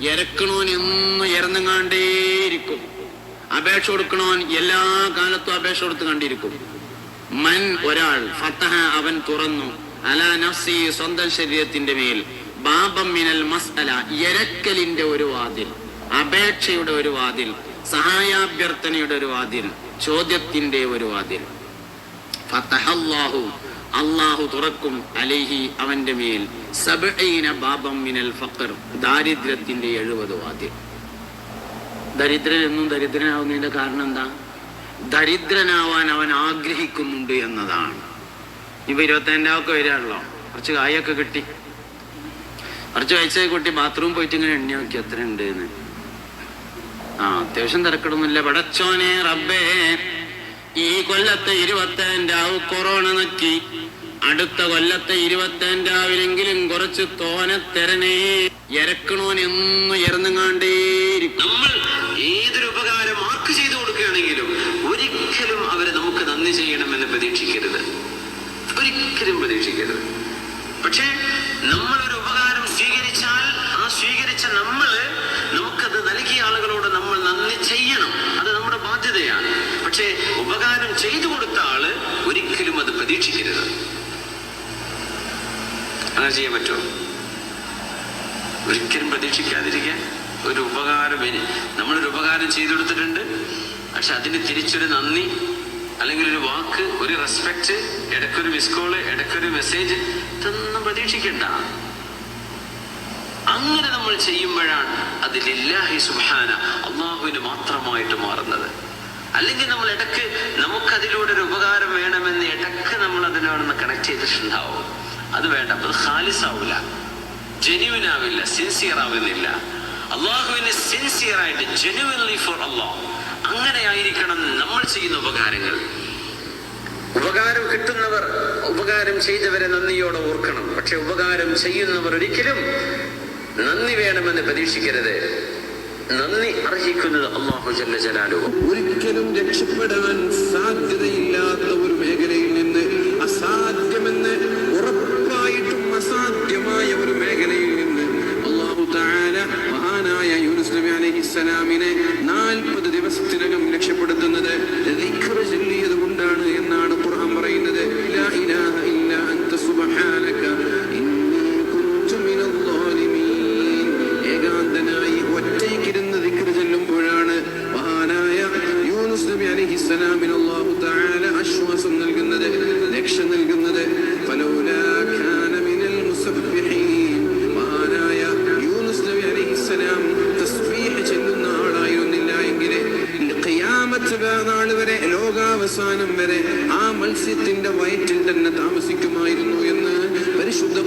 ഇരക്കണോൻ എന്നും ഇറന്നുങ്ങാണ്ടേയിരിക്കും അപേക്ഷ കൊടുക്കണോൻ എല്ലാ കാലത്തും അപേക്ഷ കൊടുത്ത് കണ്ടിരിക്കും. മൻ ഒരാൾ ഫത്തഹ അവൻ തുറന്നു. അല നഫ്സി സ്വന്തം ശരീരത്തിന്റെ മേൽ. ബാബം മിനൽ മസ്അല ഇരക്കലിന്റെ ഒരു വാതിൽ. അപേക്ഷയുടെ ഒരു വാതിൽ. സഹായാഭ്യർത്ഥനയുടെ ഒരു വാതിൽ. ചോദ്യത്തിന്റെ ഒരു വാതിൽ. അള്ളാഹു തുറക്കും അലൈഹി അവന്റെ മേൽ സബഈന ബാബം മിനൽ ഫഖർ ദാരിദ്ര്യത്തിന്റെ എഴുപത് വാദ്യം ദരിദ്രൻ എന്നും ദരിദ്രനാവുന്നതിന്റെ കാരണം എന്താ? ദരിദ്രനാവാൻ അവൻ ആഗ്രഹിക്കുന്നുണ്ട് എന്നതാണ്. ഇപ്പൊ ഇരുപത്തഞ്ചാവൊക്കെ വരികയാണല്ലോ കുറച്ച് കായൊക്കെ കിട്ടി. കുറച്ച് വയസ്സായി കുട്ടി ബാത്റൂം പോയിട്ട് ഇങ്ങനെ എണ്ണി നോക്കി എത്ര ഉണ്ട് ആ അത്യാവശ്യം തിരക്കിടുന്നില്ല പടച്ചോനെ റബ്ബേ. കൊല്ലത്തെ ഇരുപത്തഞ്ചാവ് കൊറോണ നക്കി അടുത്ത കൊല്ലത്തെ ഇരുപത്തഞ്ചാവിലെങ്കിലും കുറച്ച് തോനെ തരനേ ഇരക്കണോൻ എന്നും നമ്മൾ ഏതൊരു ഉപകാരം ആർക്ക് ചെയ്തു കൊടുക്കുകയാണെങ്കിലും ഒരിക്കലും അവരെ നമുക്ക് നന്ദി ചെയ്യണമെന്ന് പ്രതീക്ഷിക്കരുത്. ഒരിക്കലും പ്രതീക്ഷിക്കരുത്. പക്ഷേ നമ്മളൊരു ഉപകാരം സ്വീകരിച്ചാൽ ആ സ്വീകരിച്ച നമ്മൾ നമുക്കത് നൽകിയ ആളുകളോട് നമ്മൾ നന്ദി ചെയ്യണം. അത് നമ്മുടെ ബാധ്യതയാണ്. പക്ഷേ ഉപകാരം ചെയ്തു കൊടുത്ത ആൾ ഒരിക്കലും അത് പ്രതീക്ഷിക്കരുത്. അങ്ങനെ ചെയ്യാൻ പറ്റുമോ? ഒരിക്കലും പ്രതീക്ഷിക്കാതിരിക്കാൻ ഒരു ഉപകാരം നമ്മളൊരു ഉപകാരം ചെയ്തു കൊടുത്തിട്ടുണ്ട്. പക്ഷെ അതിന് തിരിച്ചൊരു നന്ദി അല്ലെങ്കിൽ ഒരു വാക്ക് ഒരു റെസ്പെക്ട് ഇടയ്ക്കൊരു മിസ് കോൾ ഇടയ്ക്കൊരു മെസ്സേജ് ഇതൊന്നും പ്രതീക്ഷിക്കണ്ട. അങ്ങനെ നമ്മൾ ചെയ്യുമ്പോഴാണ് അത് ലില്ലാഹി സുബ്ഹാന അള്ളാഹുവിന് മാത്രമായിട്ട് മാറുന്നത്. അല്ലെങ്കിൽ നമ്മൾ ഇടയ്ക്ക് നമുക്കതിലൂടെ ഒരു ഉപകാരം വേണമെന്ന് ഇടയ്ക്ക് നമ്മൾ അതിനോടൊന്ന് കണക്ട് ചെയ്തിട്ടുണ്ടാവും. അത് വേണ്ട. അത് ഖാലിസ് ആവില്ല ജെന്യൂൻ ആവില്ല. സിൻസിയർ ആവുന്നില്ല. അള്ളാഹുവിന് സിൻസിയർ ആയിട്ട് ജെന്യുവൻലി ഫോർ അള്ളാഹ് അങ്ങനെ ആയിരിക്കണം നമ്മൾ ചെയ്യുന്ന ഉപകാരങ്ങൾ. ഉപകാരം കിട്ടുന്നവർ ഉപകാരം ചെയ്തവരെ നന്ദിയോടെ ഓർക്കണം. പക്ഷെ ഉപകാരം ചെയ്യുന്നവർ ഒരിക്കലും നന്ദി വേണമെന്ന് പ്രതീക്ഷിക്കരുത്. നന്ദി അർഹിക്കുന്നത് അള്ളാഹു ജല്ല ഒരിക്കലും രക്ഷപ്പെടാൻ സാധ്യതയില്ലാത്ത നാൾ വരെ ലോകാവസാനം വരെ ആ മത്സ്യത്തിന്റെ വയറ്റിൽ തന്നെ താമസിക്കുമായിരുന്നു എന്ന് പരിശുദ്ധ